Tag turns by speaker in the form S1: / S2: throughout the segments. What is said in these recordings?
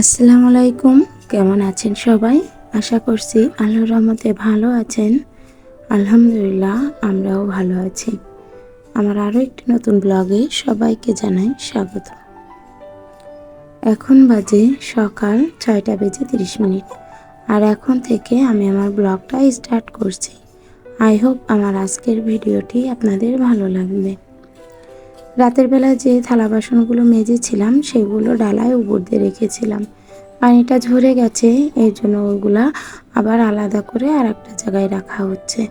S1: আসসালামু আলাইকুম কেমন আছেন সবাই? আশা করছি আল্লাহর রহমতে ভালো আছেন। আলহামদুলিল্লাহ, আমরাও ভালো আছি। আমার আরও একটি নতুন ব্লগে সবাইকে জানাই স্বাগত। এখন বাজে সকাল ছয়টা বেজে তিরিশ মিনিট। আর এখন থেকে আমি আমার ব্লগটা স্টার্ট করছি। আই হোপ আমার আজকের ভিডিওটি আপনাদের ভালো লাগবে। রাতের বেলা যে থালা বাসনগুলো মেজেছিলাম, সেগুলো ডালায় উপর দিয়ে রেখেছিলাম। পানিটা ঝরে গেছে এই জন্য ওগুলা আবার আলাদা করে আর একটা জায়গায় রাখা হচ্ছে।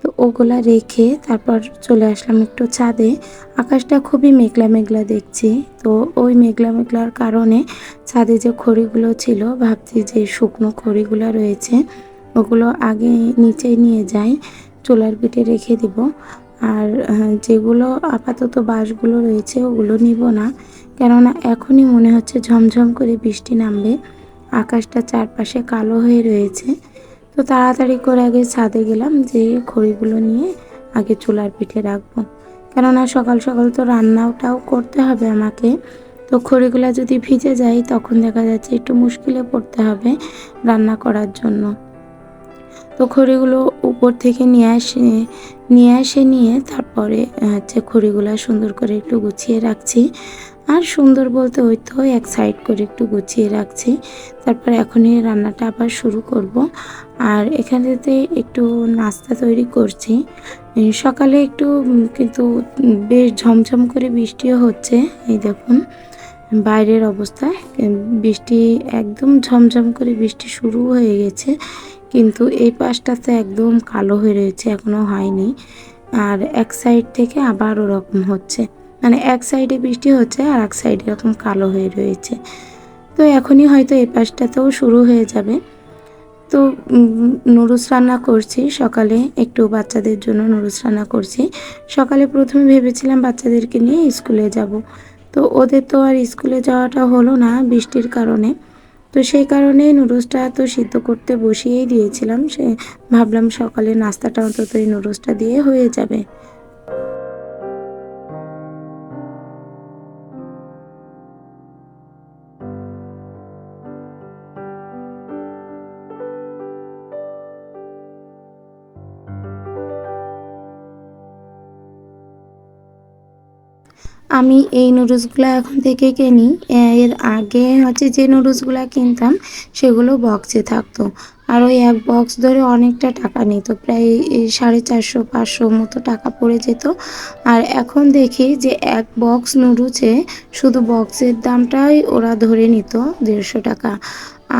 S1: তো ওগুলা রেখে তারপর চলে আসলাম একটু ছাদে। আকাশটা খুবই মেঘলা মেঘলা দেখছি। তো ওই মেঘলা মেঘলার কারণে ছাদে যে খড়িগুলো ছিল, ভাবছি যে শুকনো খড়িগুলো রয়েছে, ওগুলো আগে নিচে নিয়ে যাই, চুলার পিঠে রেখে দিব। আর যেগুলো আপাতত বাঁশগুলো রয়েছে ওগুলো নিব না। কেননা এখনই মনে হচ্ছে ঝমঝম করে বৃষ্টি নামবে। আকাশটা চারপাশে কালো হয়ে রয়েছে। তো তাড়াতাড়ি করে আগে ছাদে গেলাম যে খড়িগুলো নিয়ে আগে চুলার পিঠে রাখব। কেননা সকাল সকাল তো রান্নাটাও করতে হবে আমাকে। তো খড়িগুলো যদি ভিজে যায়, তখন দেখা যাচ্ছে একটু মুশকিলে পড়তে হবে রান্না করার জন্য। তো খড়িগুলো উপর থেকে নিয়ে আসে নিয়ে আসে, নিয়ে তারপরে হচ্ছে খড়িগুলো সুন্দর করে একটু গুছিয়ে রাখছি। আর সুন্দর বলতে ওই তো এক সাইড করে একটু গুছিয়ে রাখছি। তারপর এখনই রান্নাটা আবার শুরু করব। আর এখানেতে একটু নাস্তা তৈরি করছি। সকালে একটু কিন্তু বেশ ঝমঝম করে বৃষ্টিও হচ্ছে, এই দেখুন। বাইরের অবস্থা বৃষ্টি একদম ঝমঝম করে বৃষ্টি শুরু হয়ে গেছে। কিন্তু এই পাশটাতে একদম কালো হয়ে রয়েছে, এখনও হয়নি। আর এক সাইড থেকে আবার ওরকম হচ্ছে। মানে এক সাইডে বৃষ্টি হচ্ছে আর এক সাইডে এরকম কালো হয়ে রয়েছে। তো এখনই হয়তো এই পাশটাতেও শুরু হয়ে যাবে। তো নুডলস রান্না করছি। সকালে একটু বাচ্চাদের জন্য নুডলস রান্না করছি। সকালে প্রথমে ভেবেছিলাম বাচ্চাদেরকে নিয়ে স্কুলে যাব। তো ওদের তো আর স্কুলে যাওয়াটা হলো না বৃষ্টির কারণে। তো সেই কারণে নুডলসটা তো সিদ্ধ করতে বসিয়েই দিয়েছিলাম, সে ভাবলাম সকালে নাস্তাটা অন্তত এই নুডলসটা দিয়ে হয়ে যাবে। আমি এই নুডলসগুলো এখন থেকে কিনি। এর আগে হচ্ছে যে নুডলসগুলো কিনতাম, সেগুলো বক্সে থাকতো। আর ওই এক বক্স ধরে অনেকটা টাকা নিত, প্রায় সাড়ে চারশো, পাঁচশো মতো টাকা পড়ে যেত। আর এখন দেখি যে এক বক্স নুডলসে শুধু বক্সের দামটাই ওরা ধরে নিত দেড়শো টাকা।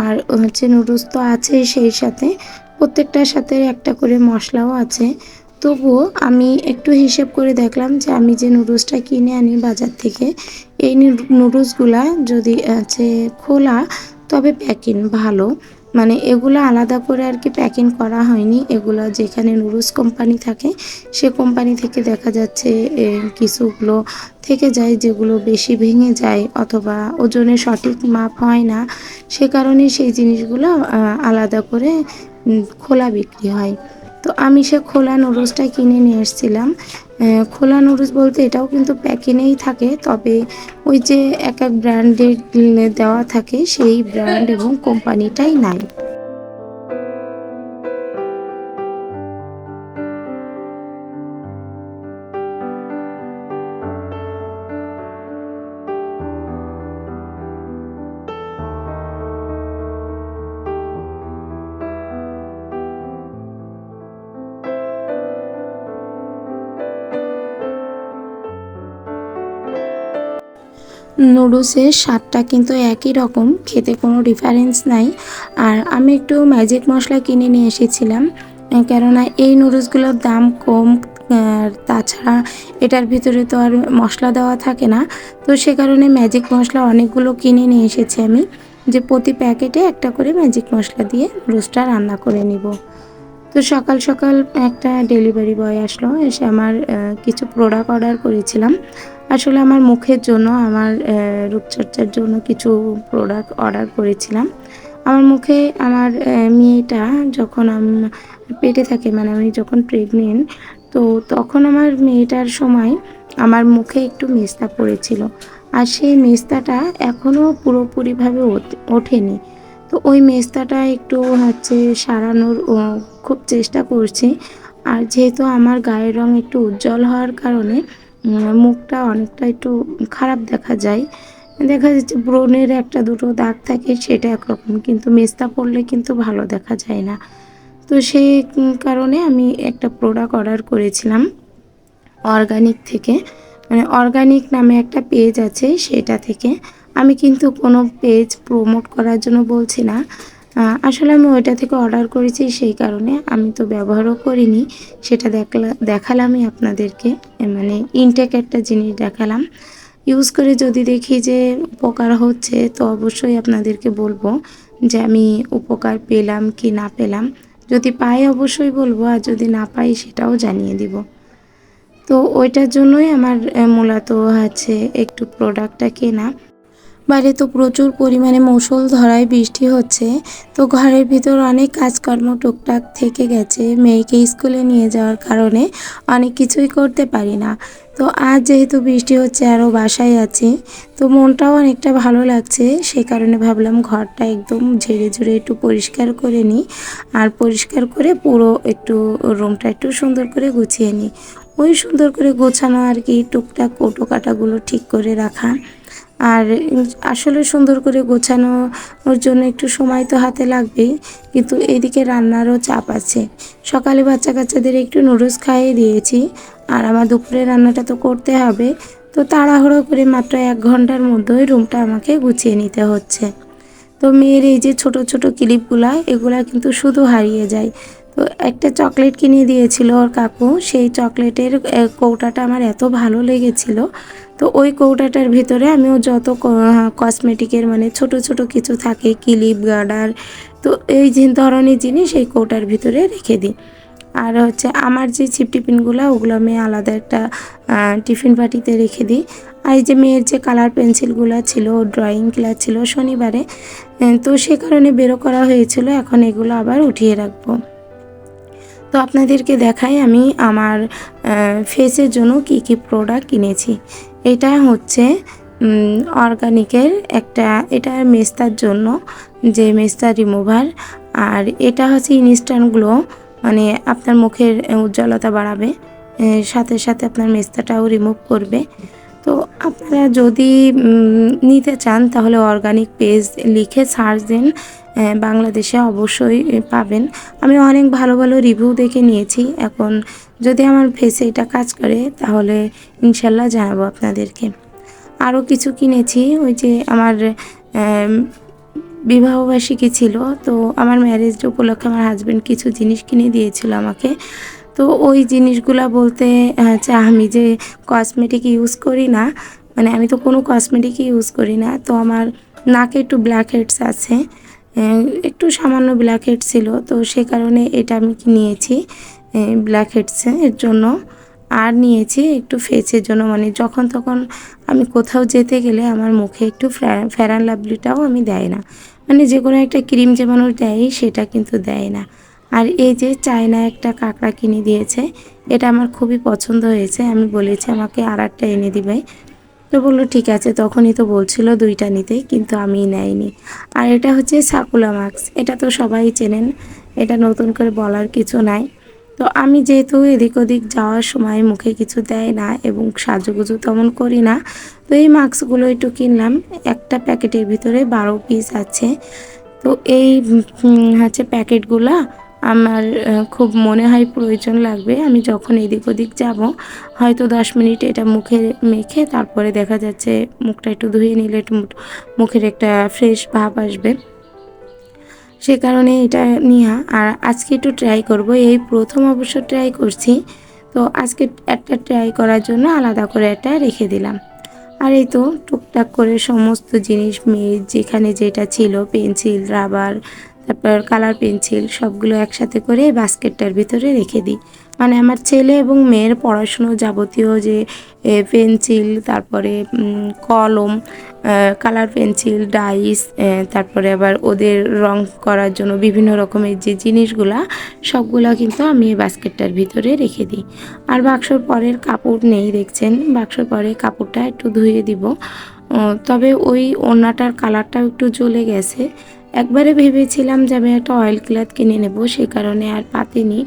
S1: আর হচ্ছে নুডলস তো আছেই সেই সাথে, প্রত্যেকটার সাথে একটা করে মশলাও আছে। তবুও আমি একটু হিসেব করে দেখলাম যে আমি যে নুডলসটা কিনে আনি বাজার থেকে, এই নুডলসগুলা যদি আছে খোলা, তবে প্যাকিং ভালো। মানে এগুলো আলাদা করে আর কি প্যাকিং করা হয়নি। এগুলো যেখানে নুডলস কোম্পানি থাকে, সে কোম্পানি থেকে দেখা যাচ্ছে কিছুগুলো থেকে যায় যেগুলো বেশি ভেঙে যায় অথবা ওজনের সঠিক মাপ হয় না। সে কারণে সেই জিনিসগুলো আলাদা করে খোলা বিক্রি হয়। তো আমি সে খোলা নুডলসটা কিনে নিয়ে এসেছিলাম খোলা নুডলস বলতে এটাও কিন্তু প্যাকিংয়েই থাকে, তবে ওই যে এক এক ব্র্যান্ডের দেওয়া থাকে সেই ব্র্যান্ড এবং কোম্পানিটাই নাই। নুডলসের স্বাদটা কিন্তু একই রকম, খেতে কোনো ডিফারেন্স নাই। আর আমি একটু ম্যাজিক মশলা কিনে নিয়ে এসেছিলাম কেননা এই নুডলসগুলোর দাম কম, আর তাছাড়া এটার ভিতরে তো আর মশলা দেওয়া থাকে না। তো সে কারণে ম্যাজিক মশলা অনেকগুলো কিনে নিয়ে এসেছি আমি, যে প্রতি প্যাকেটে একটা করে ম্যাজিক মশলা দিয়ে নুডলসটা রান্না করে নিব। তো সকাল সকাল একটা ডেলিভারি বয় আসলো, এসে আমার কিছু প্রোডাক্ট অর্ডার করেছিলাম। আসলে আমার মুখের জন্য, আমার রূপচর্চার জন্য কিছু প্রোডাক্ট অর্ডার করেছিলাম। আমার মুখে আমার মেয়েটা যখন পেটে থাকে মানে আমি যখন প্রেগনেন্ট তো তখন আমার মেয়েটার সময় আমার মুখে একটু মেস্তা পড়েছিল। আর সেই মেস্তাটা এখনও পুরোপুরিভাবে ওঠ- ওঠেনি। তো ওই মেস্তাটা একটু হচ্ছে সারানোর খুব চেষ্টা করছি। আর যেহেতু আমার গায়ের রং একটু উজ্জ্বল হওয়ার কারণে মুখটা অনেকটা একটু খারাপ দেখা যায়। দেখা যাচ্ছে ব্রণের একটা দুটো দাগ থাকে, সেটা একরকম, কিন্তু মেস্তা পড়লে কিন্তু ভালো দেখা যায় না। তো সেই কারণে আমি একটা প্রোডাক্ট অর্ডার করেছিলাম অর্গানিক থেকে। মানে অর্গানিক নামে একটা পেজ আছে, সেটা থেকে। আমি কিন্তু কোনো পেজ প্রমোট করার জন্য বলছি না। আসলে আমি ওইটা থেকে অর্ডার করেছি সেই কারণে আমি তো ব্যবহারও করিনি। সেটা দেখলা দেখালামই আপনাদেরকে। মানে ইনটেক একটা জিনিস দেখালাম। ইউজ করে যদি দেখি যে উপকার হচ্ছে, তো অবশ্যই আপনাদেরকে বলব যে আমি উপকার পেলাম কি না পেলাম। যদি পাই অবশ্যই বলব, আর যদি না পাই সেটাও জানিয়ে দিব। তো ওইটার জন্যই আমার মূলত হচ্ছে একটু প্রোডাক্টটা কেনা। বাইরে তো প্রচুর পরিমাণে মৌসুল ধরায় বৃষ্টি হচ্ছে, তো ঘরের ভিতর অনেক কাজকর্ম টুকটাক থেকে গেছে, মেয়েকে স্কুলে নিয়ে যাওয়ার কারণে অনেক কিছুই করতে পারি না। তো আজ যেহেতু বৃষ্টি হচ্ছে, আরও বাসায় আছি, তো মনটাও অনেকটা ভালো লাগছে সেই কারণে ভাবলাম ঘরটা একদম ঝেড়ে ঝুড়ে একটু পরিষ্কার করে নিই আর পরিষ্কার করে পুরো একটু রুমটা একটু সুন্দর করে গুছিয়ে নিই। ওই সুন্দর করে গোছানো আর কি টুকটাক কোটো কাটাগুলো ঠিক করে রাখা। আর আসলে সুন্দর করে গোছানো ওর জন্য একটু সময় তো হাতে লাগবেই, কিন্তু এদিকে রান্নারও চাপ আছে। সকালে বাচ্চা কাচ্চাদের একটু নুডলস খাইয়ে দিয়েছি, আর আমার দুপুরে রান্নাটা তো করতে হবে, তো তাড়াহুড়ো করে মাত্র এক ঘণ্টার মধ্যেই রুমটা আমাকে গুছিয়ে নিতে হচ্ছে। তো মেয়ের এই যে ছোট ছোট ক্লিপগুলা, এগুলা কিন্তু শুধু হারিয়ে যায়। তো একটা চকলেট কিনে দিয়েছিল ওর কাকু। সেই চকলেটের কৌটাটা আমার এত ভালো লেগেছিল। তো ওই কৌটাটার ভিতরে আমিও যত কসমেটিকের মানে ছোট ছোট কিছু থাকে, ক্লিপ গার্ডার তো এই যে ধরনের জিনিস এই কৌটার ভিতরে রেখে দিই। আর হচ্ছে আমার যে চিপ টিফিনগুলো ওগুলো আমি আলাদা একটা টিফিন বাটিতে রেখে দিই। আর এই যে মেয়ের যে কালার পেন্সিলগুলো ছিল ড্রয়িং ক্লাস ছিল শনিবারে তো সে কারণে বেরো করা হয়েছিল। এখন এগুলো আবার উঠিয়ে রাখব। তো আপনাদেরকে দেখাই আমি আমার ফেসের জন্য কি কি প্রোডাক্ট কিনেছি। এটা হচ্ছে অর্গানিকের একটা, এটা মেস্তার জন্য যে মেস্তা রিমুভার আর এটা হচ্ছে ইনস্ট্যান্ট গ্লো মানে আপনার মুখের উজ্জ্বলতা বাড়াবে সাথে সাথে আপনার মেস্তাটাও রিমুভ করবে। তো আপনারা যদি নিতে চান তাহলে অর্গানিক পেজ লিখে সার্চ দিন বাংলাদেশে অবশ্যই পাবেন। আমি অনেক ভালো ভালো রিভিউ দেখে নিয়েছি। এখন যদি আমার ফেসে এটা কাজ করে তাহলে ইনশাল্লাহ জানাব আপনাদেরকে। আরও কিছু কিনেছি ওই যে আমার আম, বিবাহবার্ষিকী ছিল তো আমার ম্যারেজ উপলক্ষে আমার হাজব্যান্ড কিছু জিনিস কিনে দিয়েছিল আমাকে। তো ওই জিনিসগুলা বলতে হচ্ছে আমি যে কসমেটিক ইউজ করি না মানে আমি তো কোনো কসমেটিকই ইউজ করি না তো আমার নাকে একটু ব্ল্যাক হেডস আছে। একটু সামান্য ব্ল্যাক হেড ছিল, তো সে কারণে এটা আমি নিয়েছি ব্ল্যাক হেডসের জন্য। আর নিয়েছি একটু ফেসের জন্য মানে যখন তখন আমি কোথাও যেতে গেলে আমার মুখে একটু ফেরান লাভলিটাও আমি দেয় না। মানে যে কোনো একটা ক্রিম যে মানুষ দেয়, সেটা কিন্তু দেয় না। আর এই যে চায়না একটা কাঁকড়া কিনে দিয়েছে, এটা আমার খুবই পছন্দ হয়েছে। আমি বলেছি, আমাকে আর একটা এনে দিবে। তো বলল, ঠিক আছে। তখনই তো বলছিল দুইটা নিতে, কিন্তু আমি নেয়নি আর এটা হচ্ছে সাকুলা মাস্ক। এটা তো সবাই চেনেন, এটা নতুন করে বলার কিছু নাই। তো আমি যেহেতু এদিক ওদিক যাওয়ার সময় মুখে কিছু দেয় না এবং সাজুগুজু তেমন করি না, তো এই মাস্কগুলো একটু কিনলাম। একটা প্যাকেটের ভিতরে বারো পিস আছে। তো এই হচ্ছে প্যাকেটগুলা আমার খুব মনে হয় প্রয়োজন লাগবে। আমি যখন এদিক ওদিক যাব, হয়তো দশ মিনিট এটা মুখে মেখে তারপরে দেখা যাচ্ছে মুখটা একটু ধুয়ে নিলে একটু মুখের একটা ফ্রেশ ভাব আসবে। সে কারণে এটা নিয়া, আর আজকে একটু ট্রাই করব। এই প্রথম অবশ্য ট্রাই করছি, তো আজকে একটা ট্রাই করার জন্য আলাদা করে একটা রেখে দিলাম। আর এই তো টুকটাক করে সমস্ত জিনিস মেয়ের যেখানে যেটা ছিল, পেন্সিল, রাবার তারপর কালার পেন্সিল সবগুলো একসাথে করে বাস্কেটটার ভিতরে রেখে দিই। মানে আমার ছেলে এবং মেয়ের পড়াশুনো যাবতীয় যে পেন্সিল, তারপরে কলম কালার পেন্সিল, ডাইস তারপরে আবার ওদের রং করার জন্য বিভিন্ন রকমের যে জিনিসগুলা, সবগুলা কিন্তু আমি এই বাস্কেটটার ভিতরে রেখে দিই। আর বাক্সর পরের কাপড় নেই, দেখছেন? বাক্সর পরে কাপড়টা একটু ধুয়ে দিব। তবে ওই ওড়নাটার কালারটাও একটু জ্বলে গেছে। একবারে ভেবেছিলাম যে আমি একটা অয়েল ক্লাথ কিনে নেব, সে কারণে আর পাতিনি।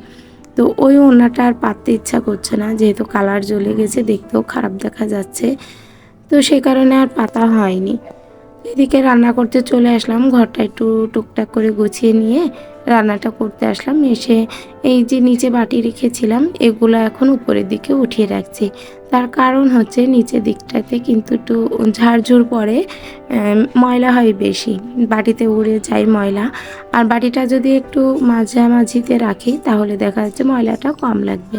S1: তো ওই ওনাটা আর পাততে ইচ্ছা করছে না, যেহেতু কালার জ্বলে গেছে, দেখতেও খারাপ দেখা যাচ্ছে। তো সে কারণে আর পাতা হয়নি। এদিকে রান্না করতে চলে আসলাম, ঘরটা একটু টুকটাক করে গুছিয়ে নিয়ে রান্নাটা করতে আসলাম। এসে এই যে নিচে বাটি রেখেছিলাম, এগুলো এখন উপরের দিকে উঠিয়ে রাখছি। তার কারণ হচ্ছে নিচের দিকটাতে কিন্তু একটু ঝাড়ঝুড় পরে ময়লা হয় বেশি। বাটিতে উড়ে যায় ময়লা। আর বাটিটা যদি একটু মাঝামাঝিতে রাখি, তাহলে দেখা যাচ্ছে ময়লাটা কম লাগবে।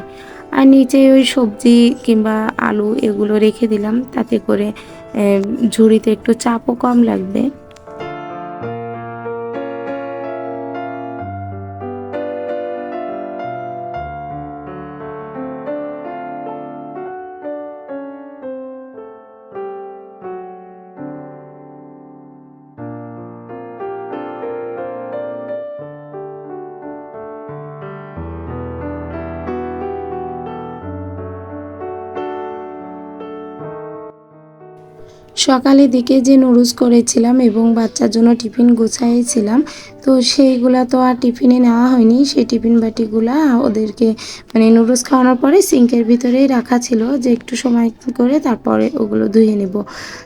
S1: আর নিচে ওই সবজি কিংবা আলু এগুলো রেখে দিলাম, তাতে করে ঝুড়িতে একটু চাপও কম লাগবে। সকালের দিকে যে নুডলস করেছিলাম এবং বাচ্চার জন্য টিফিন গুছাইছিলাম, তো সেইগুলা তো আর টিফিনে নেওয়া হয়নি। সেই টিফিন বাটিগুলা ওদেরকে মানে নুডলস খাওয়ানোর পরে সিঙ্কের ভিতরেই রাখা ছিল যে একটু সময় করে তারপরে ওগুলো ধুয়ে নেব।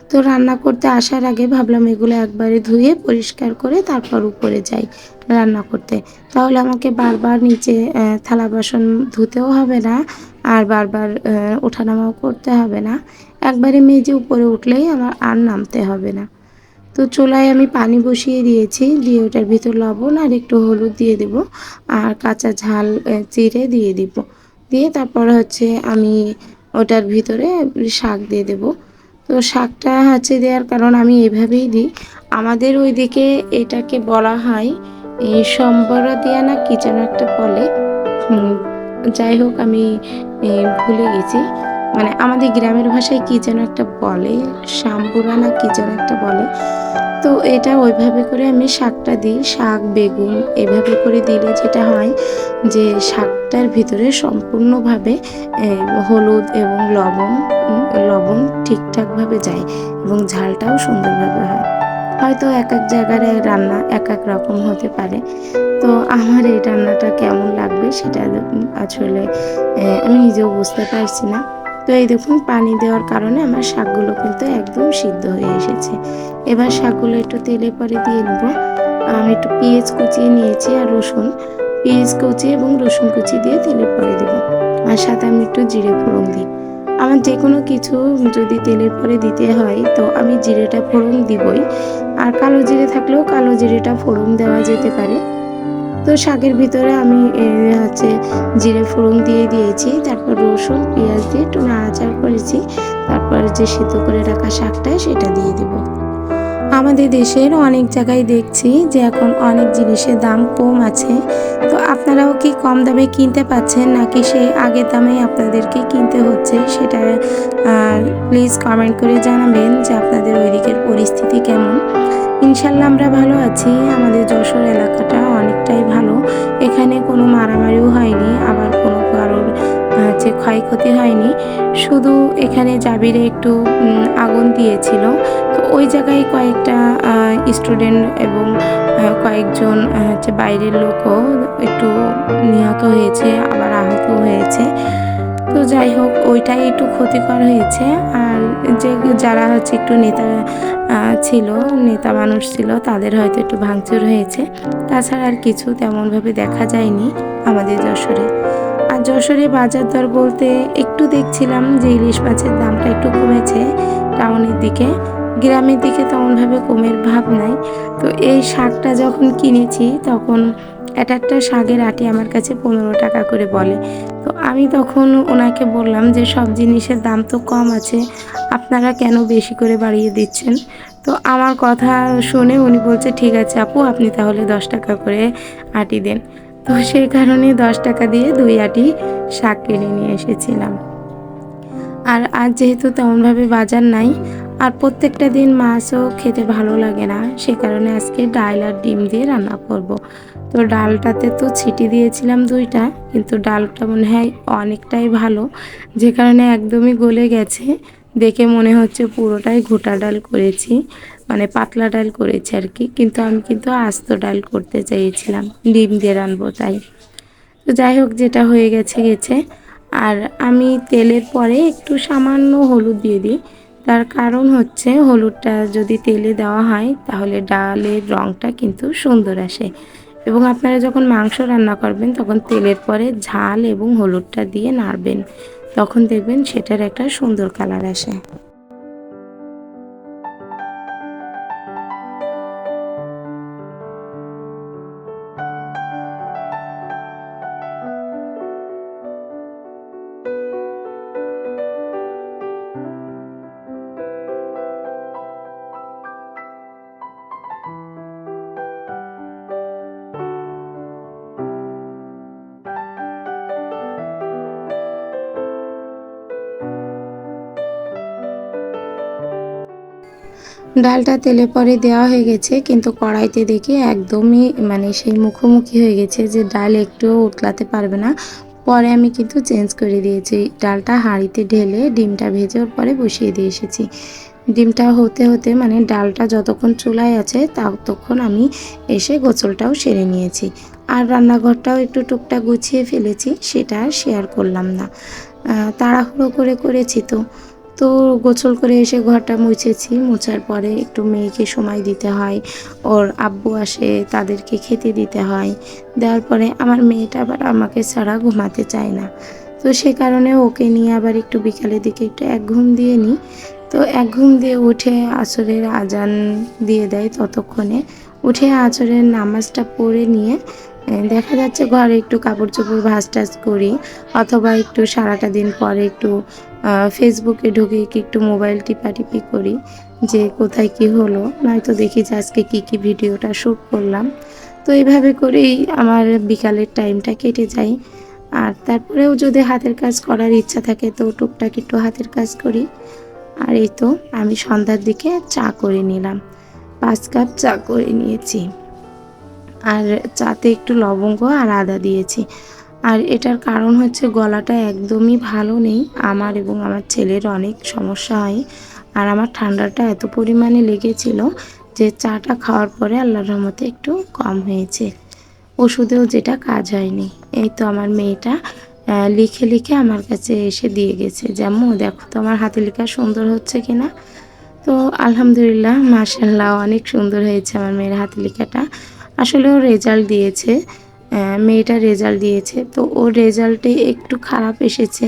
S1: তো রান্না করতে আসার আগে ভাবলাম এগুলো একবারে ধুয়ে পরিষ্কার করে তারপর উপরে যাই রান্না করতে। তাহলে আমাকে বারবার নিচে থালা বাসন ধুতেও হবে না, আর বারবার ওঠানামাও করতে হবে না। একবারে মেজে উপরে উঠলেই আমার আর নামতে হবে না। তো চুলায় আমি পানি বসিয়ে দিয়েছি, দিয়ে ওটার ভিতর লবণ আর একটু হলুদ দিয়ে দেব আর কাঁচা ঝাল চিড়ে দিয়ে দিব। দিয়ে তারপর হচ্ছে আমি ওটার ভিতরে শাক দিয়ে দেব। তো শাকটা হচ্ছে দেওয়ার কারণ আমি এভাবেই দিই। আমাদের ওইদিকে এটাকে বলা হয় এই সম্বরা দিয়া না কি যেন একটা বলে। যাই হোক আমি ভুলে গেছি। মানে আমাদের গ্রামের ভাষায় কি যেন একটা বলে শাম্বুরা না কি যেন একটা বলে। তো এটা ওইভাবে করে আমি শাকটা দিই, শাক, বেগুন, এভাবে করে দিলে যেটা হয় যে শাকটার ভিতরে সম্পূর্ণভাবে হলুদ এবং লবণ লবণ ঠিকঠাকভাবে যায় এবং ঝালটাও সুন্দরভাবে হয়। হয়তো এক এক জায়গার রান্না এক এক রকম হতে পারে। তো আমার এই রান্নাটা কেমন লাগবে সেটা আসলে আমি নিজেও বুঝতে পারছি না। তো এই দেখুন, পানি দেওয়ার কারণে আমার শাকগুলো কিন্তু একদম সিদ্ধ হয়ে এসেছে। এবার শাকগুলো একটু তেলে পরে দিয়ে নেব। আমি একটু পেঁয়াজ কুচিয়ে নিয়েছি আর রসুন। পেঁয়াজ কুচি এবং রসুন কুচি দিয়ে তেলে পরে দেব। আর সাথে আমি একটু জিরে ফোড়ন দিই। আমার যে কোনো কিছু যদি তেলের পরে দিতে হয়, তো আমি জিরেটা ফোড়ন দিবই। আর কালো জিরে থাকলেও কালো জিরেটা ফোড়ন দেওয়া যেতে পারে। তো শাকের ভিতরে আমি হচ্ছে জিরে ফোড়ন দিয়ে দিয়েছি, তারপর রসুন, পেঁয়াজ দিয়ে একটু নাড়াচাড়া করেছি, তারপর যে সিদ্ধ করে রাখা শাকটা সেটা দিয়ে দিব। আমাদের দেশের অনেক জায়গায় দেখছি যে এখন অনেক জিনিসের দাম কম আছে। তো আপনারাও কি কম দামে কিনতে পাচ্ছেন নাকি সেই আগের দামেই আপনাদেরকে কিনতে হচ্ছে সেটা প্লিজ কমেন্ট করে জানাবেন যে আপনাদের ওইদিকের পরিস্থিতি কেমন। ইনশাল্লাহ আমরা ভালো আছি। আমাদের যশোর এলাকাটা অনেকটাই ভালো। এখানে কোনো মারামারিও হয়নি, আবার কোনো কারোর হচ্ছে ক্ষয়ক্ষতি হয়নি। শুধু এখানে জাবিরে একটু আগুন দিয়েছিল। তো ওই জায়গায় কয়েকটা স্টুডেন্ট এবং কয়েকজন হচ্ছে বাইরের লোকও একটু নিহত হয়েছে, আবার আহত হয়েছে। তো যাই হোক, ওইটাই একটু ক্ষতিকর হয়েছে। আর যে যারা হচ্ছে একটু নেতা ছিল, নেতা মানুষ ছিল, তাদের হয়তো একটু ভাঙচুর হয়েছে। তাছাড়া আর কিছু তেমনভাবে দেখা যায়নি আমাদের যশোরে। আর যশোরে বাজার দর বলতে একটু দেখছিলাম যে ইলিশ মাছের দামটা একটু কমেছে টাউনের দিকে। গ্রামের দিকে তেমনভাবে কমের ভাব নাই। তো এই শাকটা যখন কিনেছি, তখন এক একটা শাকের আটি আমার কাছে পনেরো টাকা করে বলে। তো আমি তখন ওনাকে বললাম যে, সব জিনিসের দাম তো কম আছে, আপনারা কেন বেশি করে বাড়িয়ে দিচ্ছেন? তো আমার কথা শুনে উনি বলছে, ঠিক আছে আপু, আপনি তাহলে দশ টাকা করে আটি দেন। তো সেই কারণে দশ টাকা দিয়ে দুই আটি শাক কিনে নিয়ে এসেছিলাম। আর আজ যেহেতু তেমনভাবে বাজার নাই, আর প্রত্যেকটা দিন মাছও খেতে ভালো লাগে না, সে কারণে আজকে ডাল আর ডিম দিয়ে রান্না করব। তো ডালটাতে তো ছিটি দিয়েছিলাম দুইটা, কিন্তু ডালটা মনে হয় অনেকটাই ভালো। যে কারণে একদমই গলে গেছে। দেখে মনে হচ্ছে পুরোটাই ঘোটা ডাল করেছি মানে পাতলা ডাল করেছি আর কি। কিন্তু আমি কিন্তু আস্ত ডাল করতে চেয়েছিলাম ডিম দিয়ে রানবো তাই। তো যাই হোক, যেটা হয়ে গেছে গেছে। আর আমি তেলের পরে একটু সামান্য হলুদ দিয়ে দিই। তার কারণ হচ্ছে হলুদটা যদি তেলে দেওয়া হয়, তাহলে ডালের রঙটা কিন্তু সুন্দর আসে। এবং আপনারা যখন মাংস রান্না করবেন, তখন তেলের পরে ঝাল এবং হলুদটা দিয়ে নাড়বেন। তখন দেখবেন সেটার একটা সুন্দর কালার আসে। ডালটা তেলে পরে দেওয়া হয়ে গেছে, কিন্তু কড়াইতে দেখি একদমই মানে সেই মুখোমুখি হয়ে গেছে যে ডাল একটুও উতলাতে পারবে না। পরে আমি কিন্তু চেঞ্জ করে দিয়েছি। ডালটা হাঁড়িতে ঢেলে ডিমটা ভেজে ওর পরে বসিয়ে দিয়ে এসেছি। ডিমটা হতে হতে মানে ডালটা যতক্ষণ চুলায় আছে ততক্ষণ আমি এসে গোসলটাও সেরে নিয়েছি। আর রান্নাঘরটাও একটু টুকটা গুছিয়ে ফেলেছি, সেটা শেয়ার করলাম না। তাড়াহুড়ো করে করেছি তো। তো গোসল করে এসে ঘরটা মুছেছি। মুছার পরে একটু মেয়েকে সময় দিতে হয়। ওর আব্বু আসে, তাদেরকে খেতে দিতে হয়। দেওয়ার পরে আমার মেয়েটা আবার আমাকে ছাড়া ঘুমাতে চায় না। তো সে কারণে ওকে নিয়ে আবার একটু বিকালের দিকে একটু এক ঘুম দিয়ে নিই। তো এক ঘুম দিয়ে উঠে আসরের আজান দিয়ে দেয় ততক্ষণে। উঠে আচরের নামাজটা পড়ে নিয়ে দেখা যাচ্ছে ঘরে একটু কাপড় চোপড় ভাজ টাজ করি। অথবা একটু সারাটা দিন পরে একটু ফেসবুকে ঢুকে কি একটু মোবাইল টিপাটিপি করি যে কোথায় কি হলো, নয়তো দেখি যে আজকে কী কী ভিডিওটা শ্যুট করলাম। তো এইভাবে করেই আমার বিকালের টাইমটা কেটে যায়। আর তারপরেও যদি হাতের কাজ করার ইচ্ছা থাকে, তো টুকটাক একটু হাতের কাজ করি। আর এই তো আমি সন্ধ্যার দিকে চা করে নিলাম। পাঁচ কাপ চা করে নিয়েছি। আর চাতে একটু লবঙ্গ আর আদা দিয়েছি। আর এটার কারণ হচ্ছে গলাটা একদমই ভালো নেই। আমার এবং আমার ছেলের অনেক সমস্যা হয়। আর আমার ঠান্ডাটা এত পরিমাণে লেগেছিল যে চাটা খাওয়ার পরে আল্লাহর রহমতে একটু কম হয়েছে। ওষুধেও যেটা কাজ হয়নি। এই তো আমার মেয়েটা লিখে লিখে আমার কাছে এসে দিয়ে গেছে যেমন দেখো তো আমার হাতে লেখা সুন্দর হচ্ছে কিনা তো আলহামদুলিল্লাহ মার্শাল্লাহ অনেক সুন্দর হয়েছে আমার মেয়ের হাতে লেখাটা। আসলে ও রেজাল্ট দিয়েছে। মেয়েটা রেজাল্ট দিয়েছে। তো ওর রেজাল্টে একটু খারাপ এসেছে।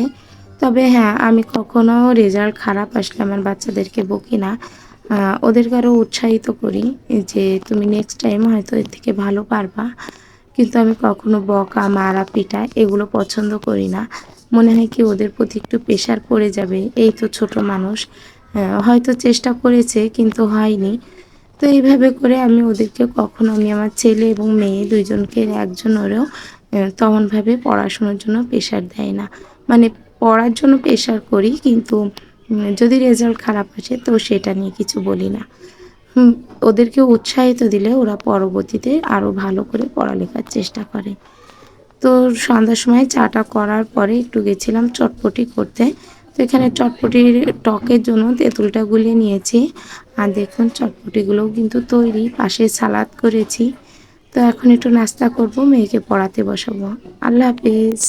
S1: তবে হ্যাঁ আমি কখনো রেজাল্ট খারাপ আসলে আমার বাচ্চাদেরকে বকি না। ওদেরকে আরও উৎসাহিত করি যে তুমি নেক্সট টাইম হয়তো এর থেকে ভালো পারবা। কিন্তু আমি কখনো বকা, মারা, পিটা এগুলো পছন্দ করি না। মনে হয় কি ওদের প্রতি একটু প্রেশার পড়ে যাবে। এই তো ছোট মানুষ। হয়তো চেষ্টা করেছে কিন্তু হয়নি। তো এইভাবে করে আমি ওদেরকে কখনো আমি আমার ছেলে এবং মেয়ে দুইজনকে একজন একজনেরও তেমনভাবে পড়াশোনার জন্য প্রেশার দেয় না। মানে পড়ার জন্য প্রেশার করি কিন্তু যদি রেজাল্ট খারাপ আসে তো সেটা নিয়ে কিছু বলি না। ওদেরকে উৎসাহিত দিলে ওরা পরবর্তীতে আরও ভালো করে পড়ালেখার চেষ্টা করে। তো সন্ধ্যার সময় চাটা করার পরে একটু গেছিলাম চটপটি করতে। তো এখানে চটপটির টকের জন্য তেঁতুলটা গুলিয়ে নিয়েছি। আর দেখুন, চটপটিগুলোও কিন্তু তৈরি। পাশে সালাদ করেছি। তো এখন একটু নাস্তা করব, মেয়েকে পড়াতে বসাবো। আল্লাহ হাফিজ।